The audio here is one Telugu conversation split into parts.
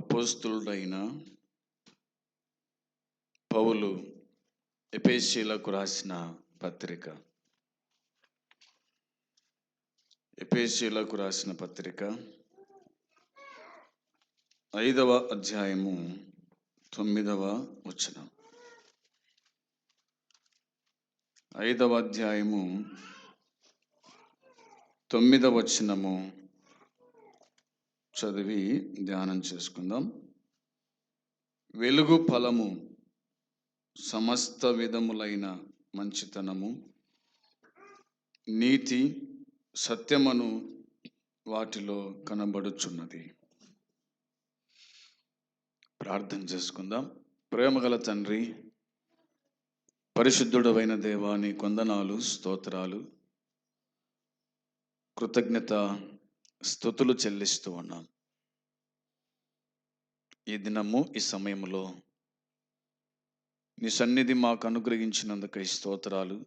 అపోస్తులుడైన పౌలు ఎపేసీలకు రాసిన పత్రిక. ఎపేసీలకు రాసిన పత్రిక ఐదవ అధ్యాయము తొమ్మిదవ వచనం. ఐదవ అధ్యాయము తొమ్మిదవ వచనము చదివి ధ్యానం చేసుకుందాం. వెలుగు ఫలము సమస్త విధములైన మంచితనము నీతి సత్యమను వాటిలో కనబడుచున్నది. ప్రార్థన చేసుకుందాం. ప్రేమగల తండ్రి పరిశుద్ధుడవైన దేవాని కొందనాలు స్తోత్రాలు కృతజ్ఞత స్థుతులు చెల్లిస్తూ ఉన్నాం ఈ దినము ఈ సమయంలో నీ సన్నిధి మాకు అనుగ్రహించినందుకై స్తోత్రాలు.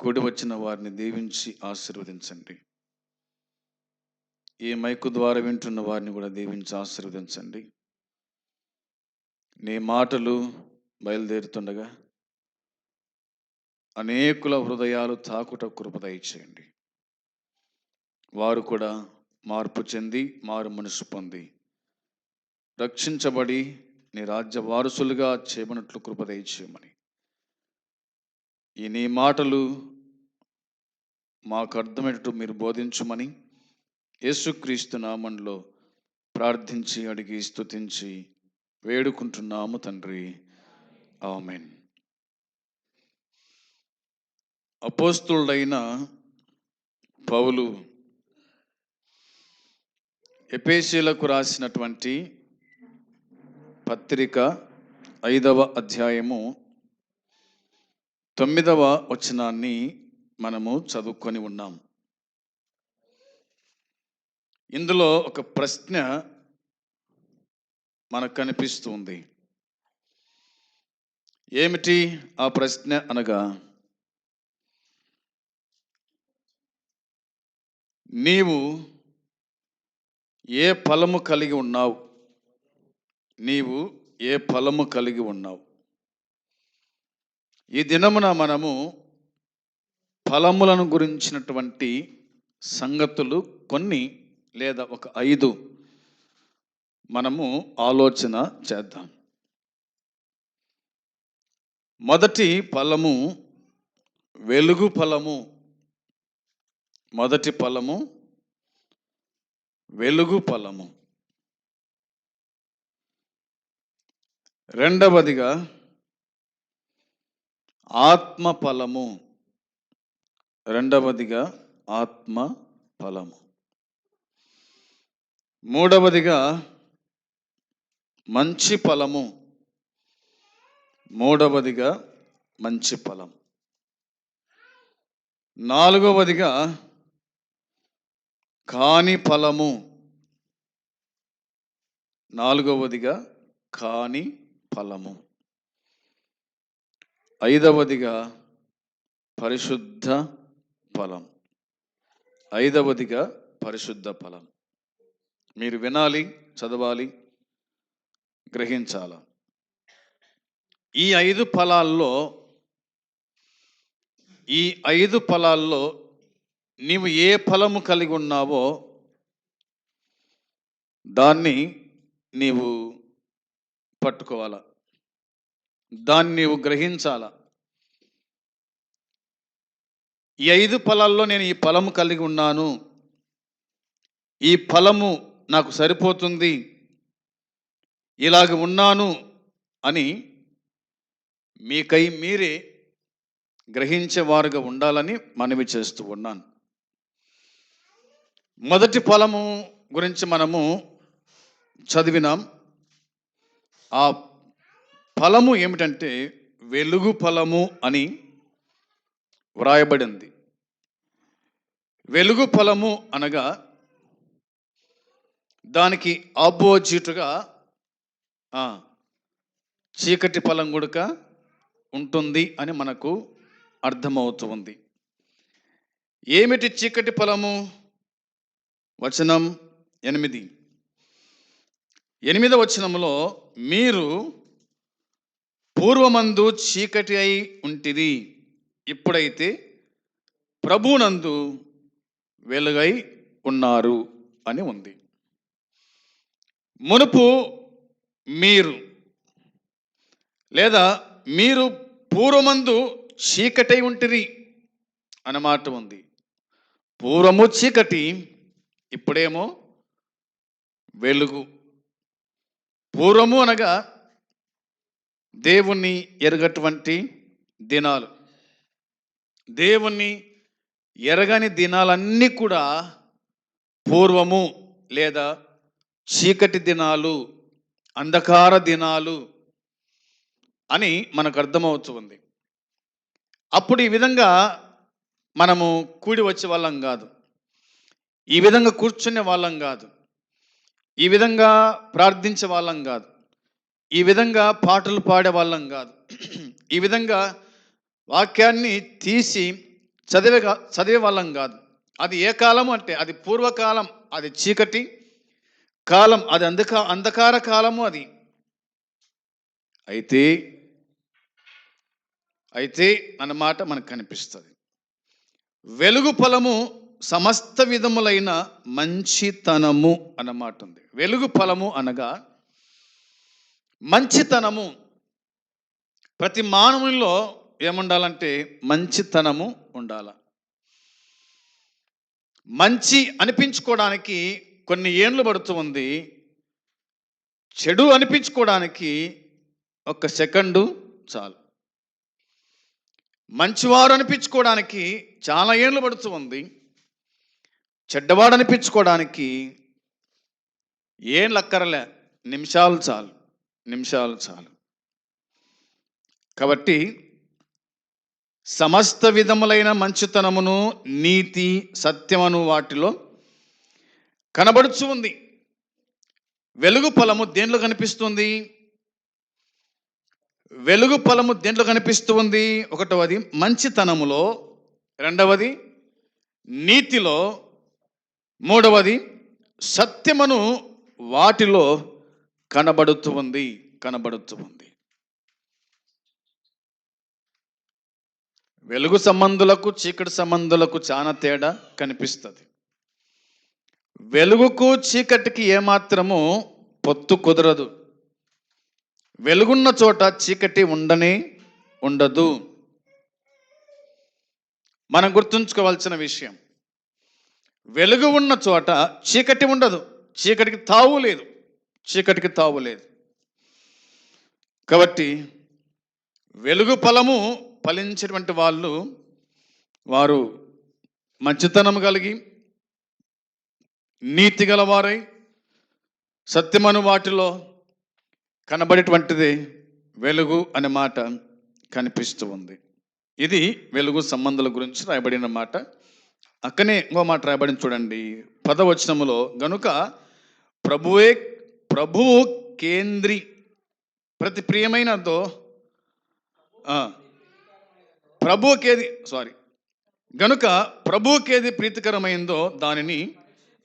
కూడి వచ్చిన వారిని దీవించి ఆశీర్వదించండి. ఈ మైకు ద్వారా వింటున్న వారిని కూడా దీవించి ఆశీర్వదించండి. నీ మాటలు బయలుదేరుతుండగా అనేకుల హృదయాలు తాకుట కృప దయచేయండి. వారు కూడా మార్పు చెంది మారు మనసు పొంది. రక్షించబడి నీ రాజ్య వారసులుగా చేయమన్నట్లు కృపదయచేయమని ఈ నీ మాటలు మాకు అర్థమయ్యేటట్టు మీరు బోధించమని యేసుక్రీస్తు నామంలో ప్రార్థించి అడిగి స్తుతించి వేడుకుంటున్నాము తండ్రి. ఆమెన్. అపోస్తుడైన పౌలు ఎపేసీలకు రాసినటువంటి పత్రిక ఐదవ అధ్యాయము తొమ్మిదవ వచనాన్ని మనము చదువుకొని ఉన్నాం. ఇందులో ఒక ప్రశ్న మనకు కనిపిస్తుంది. ఏమిటి ఆ ప్రశ్న అనగా నీవు ఏ ఫలము కలిగి ఉన్నావు? నీవు ఏ ఫలము కలిగి ఉన్నావు? ఈ దినమున మనము ఫలములను గురించినటువంటి సంగతులు కొన్ని లేదా ఒక ఐదు మనము ఆలోచన చేద్దాం. మొదటి ఫలము వెలుగు ఫలము. మొదటి ఫలము వెలుగు ఫలము. రెండవదిగా ఆత్మ ఫలము. రెండవదిగా ఆత్మ ఫలము. మూడవదిగా మంచి ఫలము. మూడవదిగా మంచి ఫలం. నాలుగవదిగా కాని ఫలము. నాలుగవదిగా కాని ఫలము. ఐదవదిగా పరిశుద్ధ ఫలం. ఐదవదిగా పరిశుద్ధ ఫలం. మీరు వినాలి చదవాలి గ్రహించాల? ఈ ఐదు ఫలాల్లో ఈ ఐదు ఫలాల్లో నీవు ఏ ఫలము కలిగి ఉన్నావో దాన్ని నీవు పట్టుకోవాలా? దాన్ని నీవు గ్రహించాలా? ఈ ఐదు ఫలాల్లో నేను ఈ ఫలము కలిగి ఉన్నాను. ఈ ఫలము నాకు సరిపోతుంది. ఇలాగ ఉన్నాను అని మీకై మీరే గ్రహించేవారుగా ఉండాలని మనవి చేస్తూ ఉన్నాను. మొదటి పొలము గురించి మనము చదివినాం. ఆ ఫలము ఏమిటంటే వెలుగు ఫలము అని వ్రాయబడింది. వెలుగు ఫలము అనగా దానికి ఆపోజిట్గా చీకటి ఫలం గుడక ఉంటుంది అని మనకు అర్థమవుతుంది ఏమిటి చీకటి ఫలము వచనం ఎనిమిది. ఎనిమిదవ వచనంలో మీరు పూర్వమందు చీకటి అయి ఉంటిది. ఇప్పుడైతే ప్రభునందు వెలుగై ఉన్నారు అని ఉంది. మునుపు మీరు లేదా మీరు పూర్వమందు చీకటై ఉంటిరి అన్నమాట ఉంది. పూర్వము చీకటి ఇప్పుడేమో వెలుగు. పూర్వము అనగా దేవుణ్ణి ఎరగటువంటి దినాలు. దేవుణ్ణి ఎరగని దినాలన్నీ కూడా పూర్వము లేదా చీకటి దినాలు అంధకార దినాలు అని మనకు అర్థమవుతుంది అప్పుడు ఈ విధంగా మనము కూడి వచ్చే వాళ్ళం కాదు. ఈ విధంగా కూర్చునే వాళ్ళం కాదు. ఈ విధంగా ప్రార్థించే వాళ్ళం కాదు. ఈ విధంగా పాటలు పాడే వాళ్ళం కాదు. ఈ విధంగా వాక్యాన్ని తీసి చదివే చదివే వాళ్ళం కాదు. అది ఏ కాలం అంటే అది పూర్వకాలం అది చీకటి కాలం అది అంధక అంధకార కాలము అది. అయితే అయితే అన్నమాట మనకు కనిపిస్తుంది. వెలుగు ఫలము సమస్త విధములైన మంచితనము అన్నమాట ఉంది. వెలుగు ఫలము అనగా మంచితనము. ప్రతి మానవుల్లో ఏముండాలంటే మంచితనము ఉండాల. మంచి అనిపించుకోవడానికి కొన్ని ఏండ్లు పడుతూ ఉంది. చెడు అనిపించుకోవడానికి ఒక సెకండు చాలు. మంచివారు అనిపించుకోవడానికి చాలా ఏండ్లు పడుతూ ఉంది చెడ్డవాడు అనిపించుకోవడానికి ఏం లక్కరలే. నిమిషాలు చాలు నిమిషాలు చాలు. కాబట్టి సమస్త విధములైన మంచితనమును నీతి సత్యమను వాటిలో కనబడుచు ఉంది. వెలుగు ఫలము దేంట్లో కనిపిస్తుంది? వెలుగు ఫలము దేంట్లో కనిపిస్తూ ఉంది? ఒకటవది మంచితనములో రెండవది నీతిలో మూడవది సత్యమును వాటిలో కనబడుతూ ఉంది కనబడుతూ ఉంది. వెలుగు సంబంధులకు చీకటి సంబంధులకు చాలా తేడా కనిపిస్తుంది. వెలుగుకు చీకటికి ఏమాత్రము పొత్తు కుదరదు. వెలుగున్న చోట చీకటి ఉండనే ఉండదు. మనం గుర్తుంచుకోవాల్సిన విషయం వెలుగు ఉన్న చోట చీకటి ఉండదు. చీకటికి తావు లేదు. చీకటికి తావు లేదు. కాబట్టి వెలుగు ఫలము ఫలించినటువంటి వాళ్ళు వారు మంచితనం కలిగి నీతి గలవారై సత్యమను వాటిలో కనబడేటువంటిది వెలుగు అనే మాట కనిపిస్తూ ఉంది. ఇది వెలుగు సంబంధాల గురించి రాయబడిన మాట. అక్కనే ఇంకో మాట రాయబడింది చూడండి. పదవచనములో గనుక ప్రభువే ప్రభువు కేంద్రి ప్రతి ప్రియమైనదో ప్రభుకేది ప్రభువుకేది సారీ గనుక ప్రభుకేది ప్రీతికరమైందో దానిని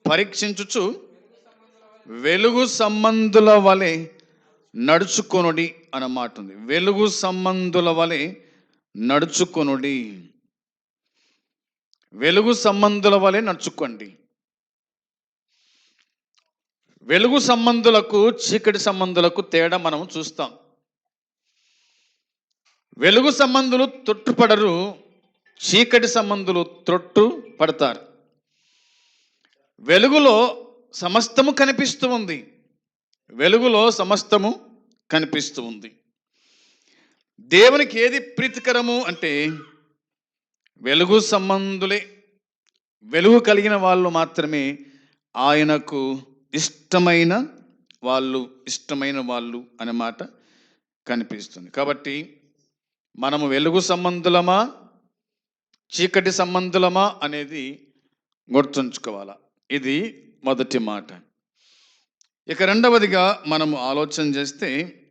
పరీక్షించుచు వెలుగు సంబంధుల వలె నడుచుకొనుడి అన్నమాట ఉంది. వెలుగు సంబంధుల వలె నడుచుకొనుడి. వెలుగు సంబంధుల వలె నడుచుకోండి. వెలుగు సంబంధులకు చీకటి సంబంధులకు తేడా మనం చూస్తాం. వెలుగు సంబంధులు తొట్టుపడరు చీకటి సంబంధులు త్రొట్టు పడతారు వెలుగులో సమస్తము కనిపిస్తూ ఉంది. వెలుగులో సమస్తము కనిపిస్తూ ఉంది. దేవునికి ఏది ప్రీతికరము అంటే వెలుగు సంబంధులే. వెలుగు కలిగిన వాళ్ళు మాత్రమే ఆయనకు ఇష్టమైన వాళ్ళు ఇష్టమైన వాళ్ళు అనే మాట కనిపిస్తుంది. కాబట్టి మనము వెలుగు సంబంధులమా చీకటి సంబంధులమా అనేది గుర్తుంచుకోవాలా? ఇది మొదటి మాట. ఇక రెండవదిగా మనము ఆలోచన చేస్తే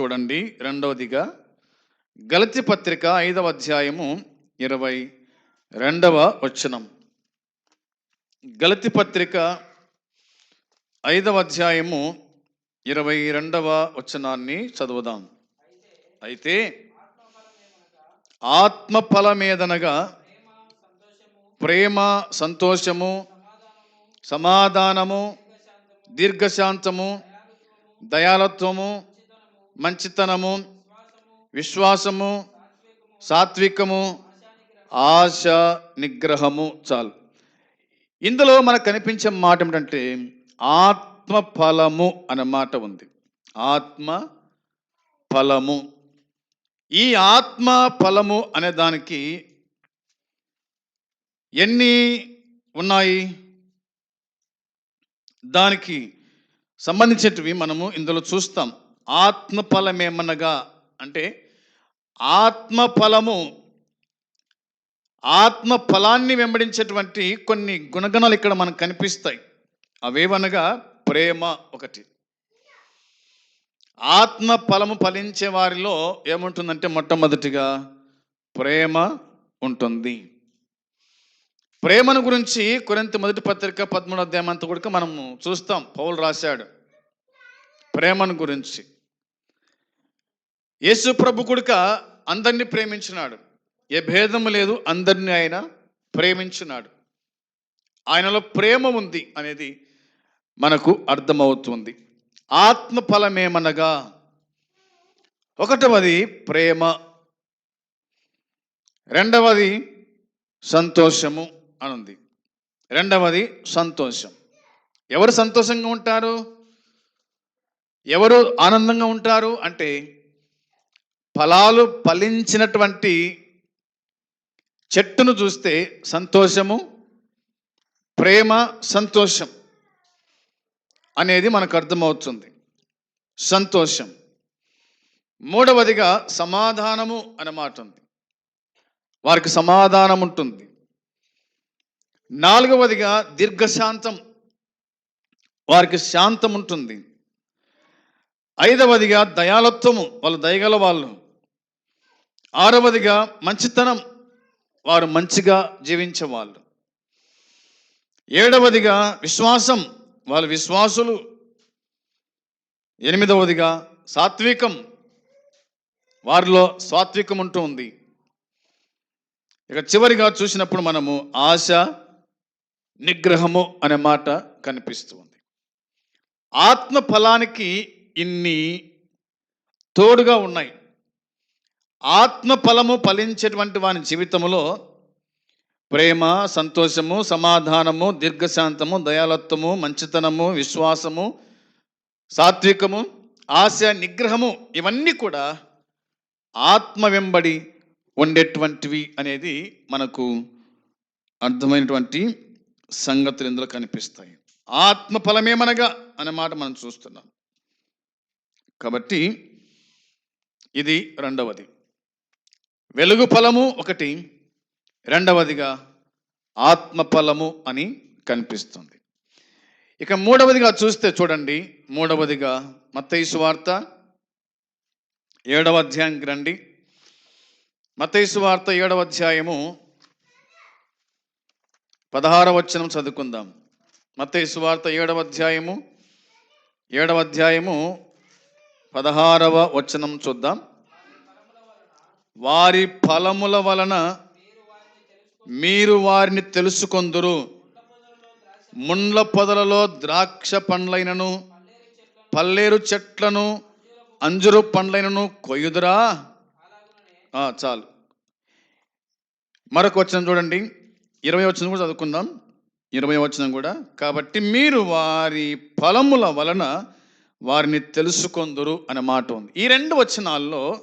చూడండి రెండవదిగా గలతి పత్రిక ఐదవ అధ్యాయము ఇరవై రెండవ వచనం. గలతి పత్రిక ఐదవ అధ్యాయము ఇరవై రెండవ వచనాన్ని చదువుదాం. అయితే ఆత్మఫలమేదనగా ప్రేమ సంతోషము సమాధానము దీర్ఘశాంతము దయాలత్వము మంచితనము విశ్వాసము సాత్వికము ఆశ నిగ్రహము చాలు. ఇందులో మనకు కనిపించే మాట ఏమిటంటే ఆత్మ ఫలము అనే మాట ఉంది. ఆత్మ ఫలము ఈ ఆత్మ ఫలము అనే దానికి ఎన్ని ఉన్నాయి? దానికి సంబంధించినవి మనము ఇందులో చూస్తాం. ఆత్మఫలమేమనగా అంటే ఆత్మ ఫలము ఆత్మ ఫలాన్ని వెంబడించేటువంటి కొన్ని గుణగణాలు ఇక్కడ మనకు కనిపిస్తాయి. అవేవనగా ప్రేమ ఒకటి. ఆత్మ ఫలము ఫలించే వారిలో ఏముంటుందంటే మొట్టమొదటిగా ప్రేమ ఉంటుంది. ప్రేమను గురించి కొరింత మొదటి పత్రిక పదమూడు అధ్యాయం అంతా కూడా మనము చూస్తాం. పౌలు రాశాడు. ప్రేమను గురించి. యేసు ప్రభు కొడుక అందరినీ ప్రేమించినాడు. ఏ భేదము లేదు అందరినీ ఆయన ప్రేమించినాడు. ఆయనలో ప్రేమ ఉంది అనేది మనకు అర్థమవుతుంది. ఆత్మ ఫలమేమనగా ఒకటవది ప్రేమ. రెండవది సంతోషము అనుంది. రెండవది సంతోషం. ఎవరు సంతోషంగా ఉంటారు? ఎవరు ఆనందంగా ఉంటారు? అంటే ఫలాలు ఫలించినటువంటి చెట్టును చూస్తే సంతోషము ప్రేమ సంతోషం అనేది మనకు అర్థమవుతుంది. సంతోషం. మూడవదిగా సమాధానము అనే మాట ఉంది. వారికి సమాధానం ఉంటుంది. నాలుగవదిగా దీర్ఘశాంతం. వారికి శాంతం ఉంటుంది. ఐదవదిగా దయాలత్వము. వాళ్ళు దయగల వాళ్ళు. ఆరవదిగా మంచితనం. వారు మంచిగా జీవించే వాళ్ళు ఏడవదిగా విశ్వాసం. వాళ్ళ విశ్వాసులు. ఎనిమిదవదిగా సాత్వికం. వారిలో సాత్వికం ఉంటూ ఉంది. ఇక చివరిగా చూసినప్పుడు మనము ఆశ నిగ్రహము అనే మాట కనిపిస్తుంది ఆత్మ ఫలానికి ఇన్ని తోడుగా ఉన్నాయి. ఆత్మ ఫలము ఫలించేటువంటి వాని జీవితంలో ప్రేమ సంతోషము సమాధానము దీర్ఘశాంతము దయాలత్వము మంచితనము విశ్వాసము సాత్వికము ఆశ నిగ్రహము ఇవన్నీ కూడా ఆత్మ వెంబడి ఉండేటువంటివి అనేది మనకు అర్థమైనటువంటి సంగతులు ఇందులో కనిపిస్తాయి. ఆత్మ ఫలమేమనగా అనే మాట మనం చూస్తున్నాం. కాబట్టి ఇది రెండవది. వెలుగు ఫలము ఒకటి రెండవదిగా ఆత్మఫలము అని కనిపిస్తుంది. ఇక మూడవదిగా చూస్తే చూడండి మూడవదిగా మత్తైసు వార్త ఏడవ అధ్యాయానికి రండి. మత్తయి వార్త ఏడవ అధ్యాయము పదహార వచనం చదువుకుందాం. మత్తయి వార్త ఏడవ అధ్యాయము ఏడవ అధ్యాయము పదహారవ వచనం చూద్దాం. వారి ఫలముల వలన మీరు వారిని తెలుసుకొందురు. ముండ్ల పొదలలో ద్రాక్ష పండ్లైనను పల్లేరు చెట్లను అంజురు పండ్లైనను కొయ్యుదురా? చాలు. మరొక వచనం చూడండి. ఇరవై వచనం కూడా చదువుకుందాం. ఇరవై వచనం కూడా. కాబట్టి మీరు వారి ఫలముల వలన వారిని తెలుసుకొందురు అనే మాట ఉంది. ఈ రెండు వచనాల్లో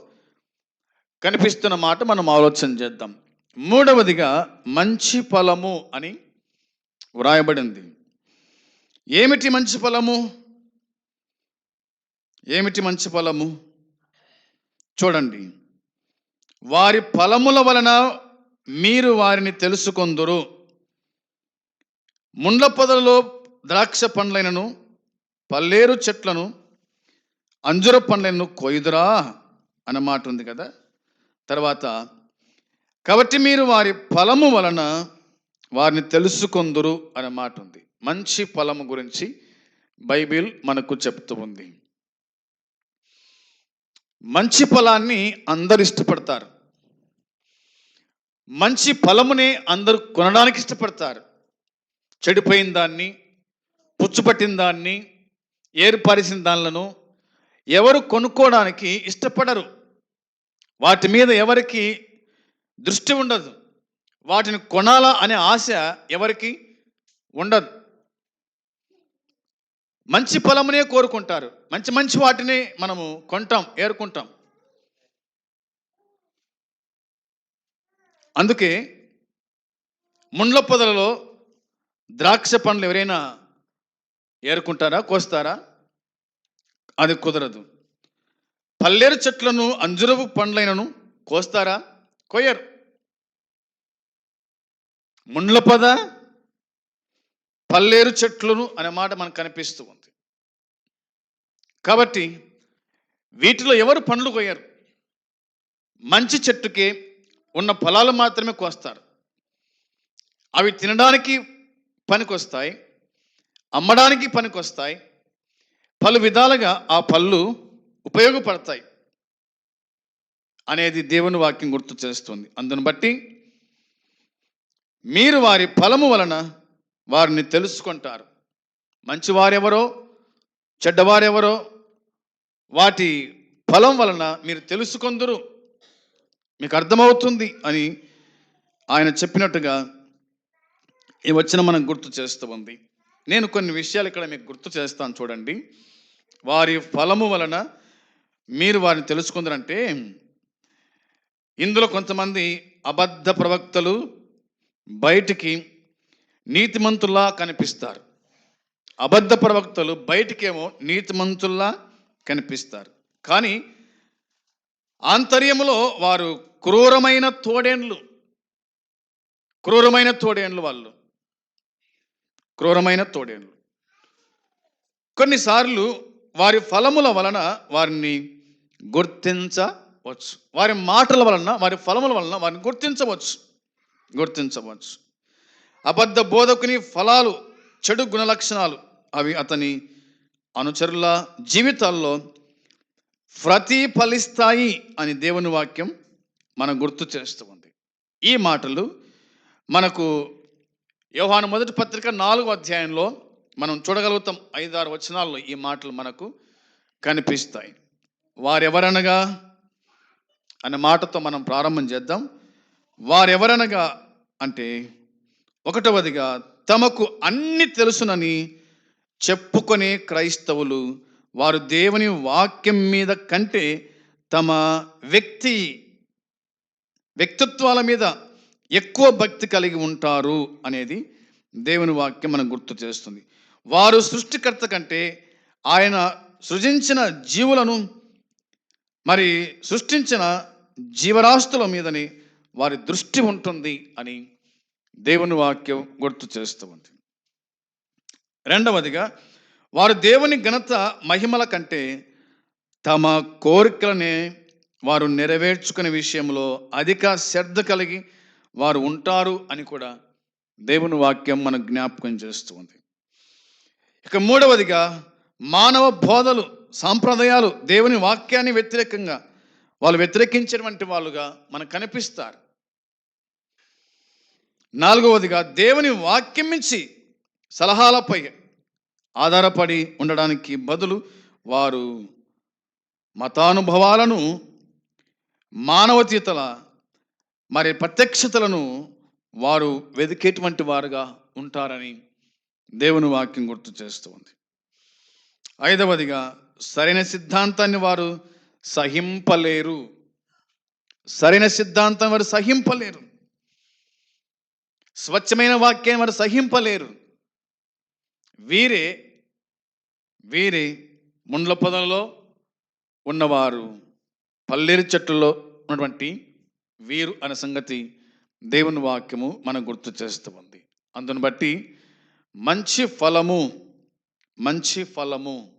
కనిపిస్తున్న మాట మనం ఆలోచన చేద్దాం. మూడవదిగా మంచి ఫలము అని వ్రాయబడింది. ఏమిటి మంచి ఫలము? ఏమిటి మంచి ఫలము? చూడండి. వారి ఫలముల వలన మీరు వారిని తెలుసుకొందురు. ముండ్ల పొదలలో ద్రాక్ష పండ్లైనను పల్లేరు చెట్లను అంజుర పండ్లను కొయ్యుదురా అన్నమాట ఉంది కదా. తర్వాత కాబట్టి మీరు వారి ఫలము వలన వారిని తెలుసుకొందురు అనే మాట ఉంది. మంచి ఫలము గురించి బైబిల్ మనకు చెప్తూ ఉంది. మంచి ఫలాన్ని అందరు ఇష్టపడతారు. మంచి ఫలముని అందరూ కొనడానికి ఇష్టపడతారు. చెడిపోయిన దాన్ని పుచ్చుపట్టిన దాన్ని ఏర్పరిచిన దానిలను ఎవరు కొనుక్కోవడానికి ఇష్టపడరు. వాటి మీద ఎవరికి దృష్టి ఉండదు. వాటిని కొనాలా అనే ఆశ ఎవరికి ఉండదు. మంచి ఫలమునే కోరుకుంటారు. మంచి మంచి వాటిని మనము కొంటాం ఏరుకుంటాం. అందుకే ముండ్ల పొదలలో ద్రాక్ష పండ్లు ఎవరైనా ఏరుకుంటారా కోస్తారా? అది కుదరదు. పల్లేరు చెట్లను అంజురపు పండ్లైనను కోస్తారా? కొయ్యరు ముండ్ల పద పల్లేరు చెట్లను అనే మాట మనకు కనిపిస్తూ ఉంది. కాబట్టి వీటిలో ఎవరు పండ్లు కొయ్యరు మంచి చెట్టుకే ఉన్న ఫలాలు మాత్రమే కోస్తారు. అవి తినడానికి పనికొస్తాయి అమ్మడానికి పనికొస్తాయి. పలు విధాలుగా ఆ పళ్ళు ఉపయోగపడతాయి అనేది దేవుని వాక్యం గుర్తు చేస్తుంది. అందును బట్టి మీరు వారి ఫలము వలన వారిని తెలుసుకుంటారు. మంచివారెవరో చెడ్డవారెవరో వాటి ఫలం వలన మీరు తెలుసుకొందురు. మీకు అర్థమవుతుంది అని ఆయన చెప్పినట్టుగా ఈ వచ్చిన మనం గుర్తు చేస్తూ ఉంది. నేను కొన్ని విషయాలు ఇక్కడ మీకు గుర్తు చేస్తాను చూడండి. వారి ఫలము వలన మీరు వారిని తెలుసుకుందరంటే ఇందులో కొంతమంది అబద్ధ ప్రవక్తలు బయటికి నీతిమంతుల్లా కనిపిస్తారు. అబద్ధ ప్రవక్తలు బయటికేమో నీతిమంతుల్లా కనిపిస్తారు. కానీ ఆంతర్యంలో వారు క్రూరమైన తోడేండ్లు. క్రూరమైన తోడేండ్లు వాళ్ళు. క్రూరమైన తోడేండ్లు. కొన్నిసార్లు వారి ఫలముల వలన వారిని గుర్తించవచ్చు. వారి మాటల వలన వారి ఫలముల వలన వారిని గుర్తించవచ్చు. గుర్తించవచ్చు. అబద్ధ బోధకుని ఫలాలు చెడు గుణ లక్షణాలు అవి అతని అనుచరుల జీవితాల్లో ప్రతిఫలిస్తాయి అని దేవుని వాక్యం మనం గుర్తు చేస్తూ ఉంది. ఈ మాటలు మనకు యోహాను మొదటి పత్రిక నాలుగో అధ్యాయంలో మనం చూడగలుగుతాం. ఐదారు వచనాల్లో ఈ మాటలు మనకు కనిపిస్తాయి. వారెవరనగా అనే మాటతో మనం ప్రారంభం చేద్దాం. వారెవరనగా అంటే ఒకటవదిగా తమకు అన్ని తెలుసునని చెప్పుకునే క్రైస్తవులు వారు దేవుని వాక్యం మీద కంటే తమ వ్యక్తి వ్యక్తిత్వాల మీద ఎక్కువ భక్తి కలిగి ఉంటారు అనేది దేవుని వాక్యం మనం గుర్తు చేస్తుంది. వారు సృష్టికర్త కంటే ఆయన సృజించిన జీవులను మరి సృష్టించిన జీవరాస్తుల మీదని వారి దృష్టి ఉంటుంది అని దేవుని వాక్యం గుర్తు చేస్తూ ఉంది. రెండవదిగా వారు దేవుని ఘనత మహిమల కంటే తమ కోరికలనే వారు నెరవేర్చుకునే విషయంలో అధిక శ్రద్ధ కలిగి వారు ఉంటారు అని కూడా దేవుని వాక్యం మనకు జ్ఞాపకం చేస్తుంది ఇక మూడవదిగా మానవ బోధలు సాంప్రదాయాలు దేవుని వాక్యాన్ని వ్యతిరేకంగా వాళ్ళు వ్యతిరేకించినటువంటి వాళ్ళుగా మనకు కనిపిస్తారు. నాలుగవదిగా దేవుని వాక్యం మించి సలహాలపై ఆధారపడి ఉండడానికి బదులు వారు మతానుభవాలను మానవతీతల మరి ప్రత్యక్షతలను వారు వెతికేటువంటి వారుగా ఉంటారని దేవుని వాక్యం గుర్తు చేస్తుంది ఐదవదిగా సరైన సిద్ధాంతాన్ని వారు సహింపలేరు. సరైన సిద్ధాంతం వారు సహింపలేరు. స్వచ్ఛమైన వాక్యాన్ని వారు సహింపలేరు. వీరే వీరే ముండ్ల పొదలలో ఉన్నవారు పల్లేరు చెట్టులో ఉన్నటువంటి వీరు అనే సంగతి దేవుని వాక్యము మనకు గుర్తు చేస్తూ ఉంది. బట్టి మంచి ఫలము మంచి ఫలము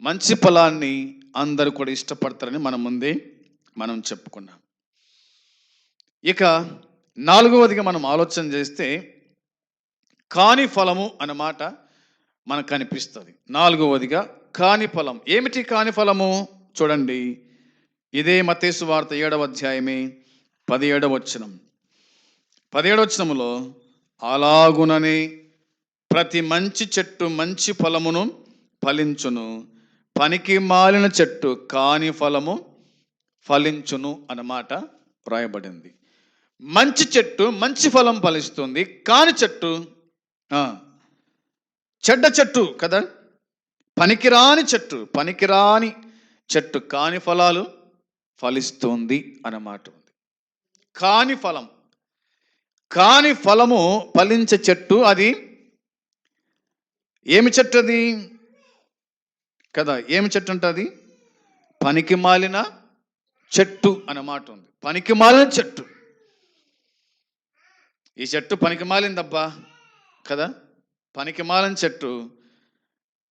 మంచి ఫలాన్ని అందరూ కూడా ఇష్టపడతారని మనం ముందే మనం చెప్పుకున్నాం. ఇక నాలుగవదిగా మనం ఆలోచన చేస్తే కాని ఫలము అన్న మాట మనకు కనిపిస్తుంది నాలుగవదిగా కాని ఫలం. ఏమిటి కాని ఫలము? చూడండి. ఇదే మతేసు వార్త ఏడవ అధ్యాయమే పదిహేడవ వచనం. పదిహేడవ అలాగుననే ప్రతి మంచి చెట్టు మంచి ఫలమును ఫలించును. పనికి మాలిన చెట్టు కాని ఫలము ఫలించును అన్నమాట వ్రాయబడింది. మంచి చెట్టు మంచి ఫలం ఫలిస్తుంది. కాని చెట్టు చెడ్డ చెట్టు కదా? పనికిరాని చెట్టు పనికిరాని చెట్టు కాని ఫలాలు ఫలిస్తుంది అన్నమాట ఉంది. కాని ఫలం కాని ఫలము ఫలించే చెట్టు అది? ఏమి చెట్టు అది? కదా ఏమి చెట్టు ఉంటుంది పనికి మాలిన చెట్టు అన్నమాట ఉంది. పనికి మాలిన చెట్టు. ఈ చెట్టు పనికి మాలిందబ్బా కదా? పనికి మాలిన చెట్టు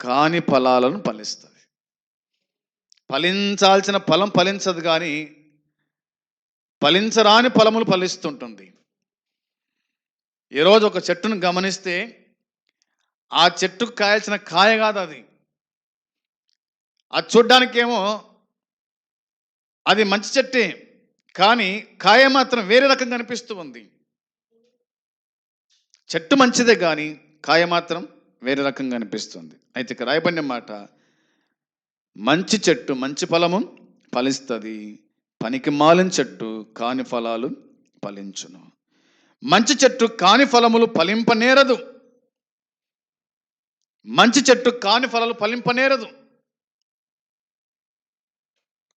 కాని ఫలాలను ఫలిస్తుంది. ఫలించాల్సిన ఫలం ఫలించదు కానీ ఫలించరాని ఫలములు ఫలిస్తుంటుంది. ఈరోజు ఒక చెట్టును గమనిస్తే ఆ చెట్టుకు కాయాల్సిన కాయ కాదు అది. అది చూడ్డానికేమో అది మంచి చెట్టే కానీ కాయ మాత్రం వేరే రకం కనిపిస్తూ ఉంది. చెట్టు మంచిదే కానీ కాయ మాత్రం వేరే రకంగా అనిపిస్తుంది. అయితే ఇక్కడ రాయబడిన మాట మంచి చెట్టు మంచి ఫలము ఫలిస్తుంది పనికి మాలిన చెట్టు కాని ఫలాలు ఫలించును. మంచి చెట్టు కాని ఫలములు ఫలింపనేరదు. మంచి చెట్టు కాని ఫలాలు ఫలింపనేరదు.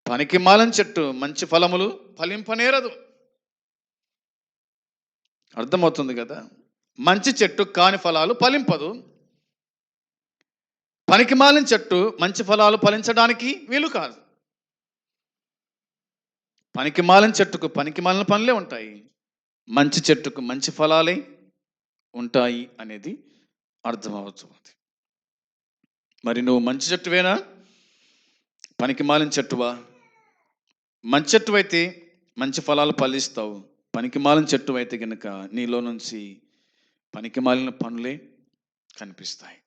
పనికి మాలిన చెట్టు మంచి ఫలములు ఫలింపనేరదు. అర్థమవుతుంది కదా? మంచి చెట్టు కాని ఫలాలు ఫలింపదు. పనికి మాలిన చెట్టు మంచి ఫలాలు ఫలించడానికి వీలు కాదు. పనికి మాలిన చెట్టుకు పనికి మాలిన పనులే ఉంటాయి. మంచి చెట్టుకు మంచి ఫలాలే ఉంటాయి అనేది అర్థమవుతుంది. మరి నువ్వు మంచి చెట్టువేనా? పనికి మాలిన చెట్టువా? మంచి చెట్టు అయితే మంచి ఫలాలు ఫలిస్తావు. పనికి మాలిన చెట్టు అయితే కనుక నీలో నుంచి పనికి మాలిన పనులే కనిపిస్తాయి.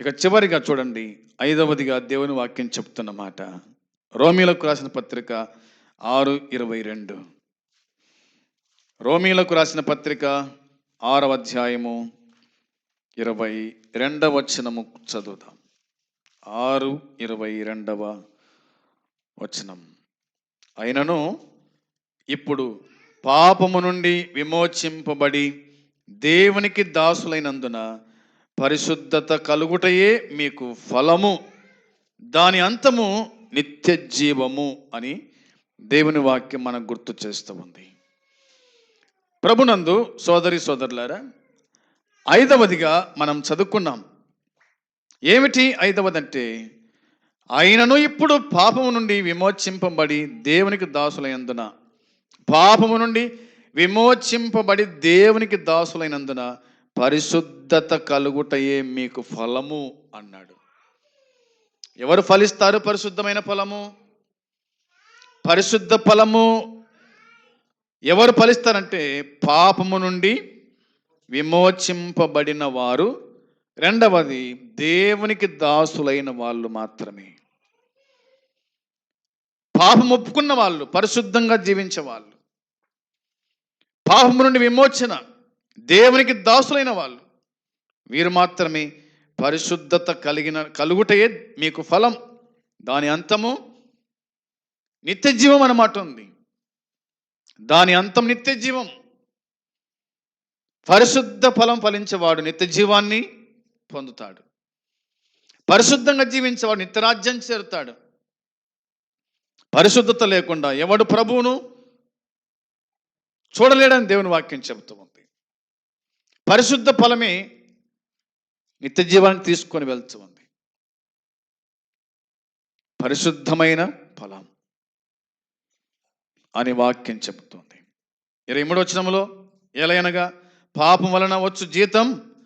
ఇక చివరిగా చూడండి ఐదవదిగా దేవుని వాక్యం చెప్తున్న మాట. రోమీలకు రాసిన పత్రిక ఆరు ఇరవై రెండు. రోమీలకు రాసిన పత్రిక ఆరవ అధ్యాయము ఇరవై రెండవ వచనము చదువుదాం. ఆరు ఇరవై రెండవ వచనం. అయినను ఇప్పుడు పాపము నుండి విమోచింపబడి దేవునికి దాసులైనందున పరిశుద్ధత కలుగుటయే మీకు ఫలము. దాని అంతము నిత్య జీవము అని దేవుని వాక్యం మనకు గుర్తు చేస్తూ ఉంది. ప్రభునందు సోదరి సోదరులారా ఐదవదిగా మనం చదువుకున్నాం. ఏమిటి ఐదవదంటే అయినను ఇప్పుడు పాపము నుండి విమోచింపబడి దేవునికి దాసులైనందున. పాపము నుండి విమోచింపబడి దేవునికి దాసులైనందున పరిశుద్ధత కలుగుటయే మీకు ఫలము అన్నాడు. ఎవరు ఫలిస్తారు పరిశుద్ధమైన ఫలము? పరిశుద్ధ ఫలము ఎవరు ఫలిస్తారంటే పాపము నుండి విమోచింపబడిన వారు. రెండవది దేవునికి దాసులైన వాళ్ళు మాత్రమే. పాపం ఒప్పుకున్న వాళ్ళు పరిశుద్ధంగా జీవించే వాళ్ళు పాపం నుండి విమోచన దేవునికి దాసులైన వాళ్ళు. వీరు మాత్రమే పరిశుద్ధత కలిగిన కలుగుటయే మీకు ఫలం. దాని అంతము నిత్య జీవం అన్నమాట ఉంది. దాని అంతం నిత్య జీవం పరిశుద్ధ ఫలం ఫలించేవాడు నిత్య జీవాన్ని పొందుతాడు. పరిశుద్ధంగా జీవించేవాడు నిత్యరాజ్యం చేరుతాడు. పరిశుద్ధత లేకుండా ఎవడు ప్రభువును చూడలేడని దేవుని వాక్యం చెబుతూ ఉంది. పరిశుద్ధ ఫలమే నిత్య జీవాన్ని తీసుకొని వెళ్తూ ఉంది. పరిశుద్ధమైన ఫలం అని వాక్యం చెబుతుంది. ఇరవై మూడు వచనములో ఎలయనగా పాపం వలన వచ్చు జీతం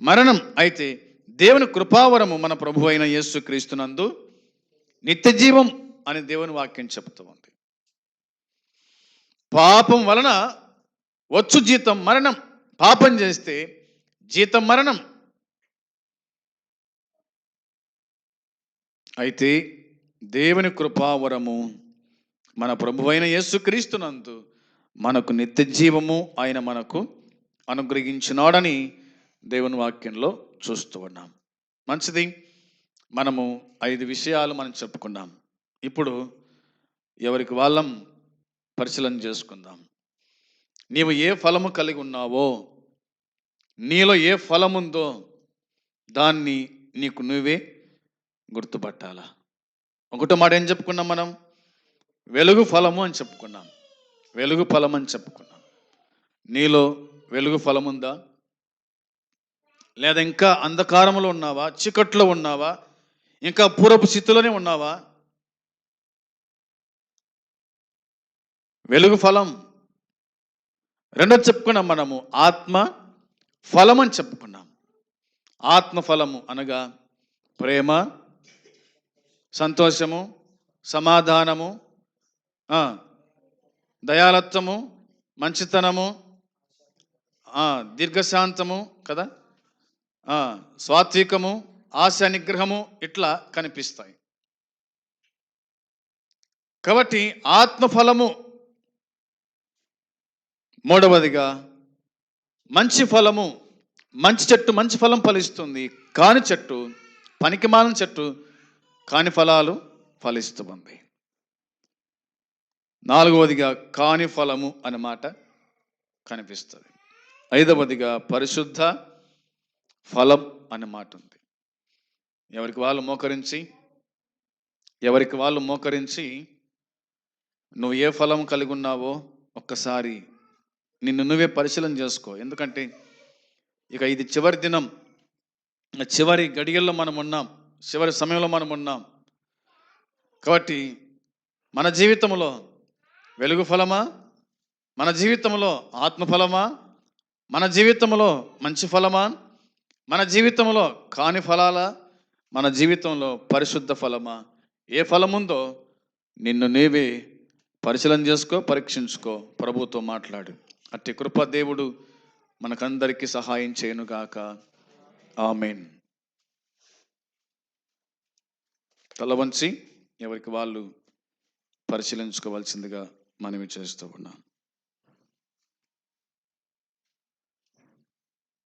మరణం అయితే దేవుని కృపావరము మన ప్రభు అయిన యేసు క్రీస్తునందు నిత్య జీవం అని దేవుని వాక్యం చెబుతూ ఉంది. పాపం వలన వచ్చు జీతం మరణం. పాపం చేస్తే జీతం మరణం. అయితే దేవుని కృపావరము మన ప్రభువైన యేసుక్రీస్తునందు మనకు నిత్య జీవము ఆయన మనకు అనుగ్రహించినాడని దేవుని వాక్యంలో చూస్తూ ఉన్నాం. మంచిది. మనము ఐదు విషయాలు మనం చెప్పుకున్నాం. ఇప్పుడు ఎవరికి వాళ్ళం పరిశీలన చేసుకుందాం. నీవు ఏ ఫలము కలిగి ఉన్నావో నీలో ఏ ఫలముందో దాన్ని నీకు నువ్వే గుర్తుపట్టాలా? ఒకటో మాట ఏం చెప్పుకున్నాం మనం? వెలుగు ఫలము అని చెప్పుకున్నాం. వెలుగు ఫలం అని చెప్పుకున్నాం. నీలో వెలుగు ఫలం ఉందా లేదా ఇంకా అంధకారంలో ఉన్నావా? చీకట్లో ఉన్నావా? ఇంకా పూర్వపు స్థితిలోనే ఉన్నావా? వెలుగు ఫలం. రెండోది చెప్పుకున్నాం మనము ఆత్మ ఫలం అని చెప్పుకున్నాం. ఆత్మ ఫలము అనగా ప్రేమ సంతోషము సమాధానము దయాలత్వము మంచితనము దీర్ఘశాంతము కదా? స్వాత్వికము సాత్వికము ఆశ నిగ్రహము ఇట్లా కనిపిస్తాయి. కాబట్టి ఆత్మఫలము మూడవదిగా మంచి ఫలము మంచి చెట్టు మంచి ఫలం ఫలిస్తుంది. కాని చెట్టు పనికిమాలిన చెట్టు కాని ఫలాలు ఫలిస్తుంది. నాలుగవదిగా కాని ఫలము అనే మాట కనిపిస్తుంది. ఐదవదిగా పరిశుద్ధ ఫలం అనే మాట ఉంది. ఎవరికి వాళ్ళు మోకరించి ఎవరికి వాళ్ళు మోకరించి నువ్వు ఏ ఫలం కలిగి ఉన్నావో ఒక్కసారి నిన్ను నువ్వే పరిశీలన చేసుకో. ఎందుకంటే ఇక ఇది చివరి దినం. చివరి గడియల్లో మనం ఉన్నాం. చివరి సమయంలో మనం ఉన్నాం. కాబట్టి మన జీవితంలో వెలుగు ఫలమా? మన జీవితంలో ఆత్మఫలమా మన జీవితంలో మంచి ఫలమా? మన జీవితంలో కాని ఫలాలా? మన జీవితంలో పరిశుద్ధ ఫలమా? ఏ ఫలముందో నిన్ను నీవే పరిశీలన చేసుకో పరీక్షించుకో. ప్రభుతో మాట్లాడు. అట్టి కృపదేవుడు మనకందరికీ సహాయం చేయనుగాక. ఆమెన్. తల వంచి ఎవరికి వాళ్ళు పరిశీలించుకోవాల్సిందిగా మనవి చేస్తూ ఉన్నాం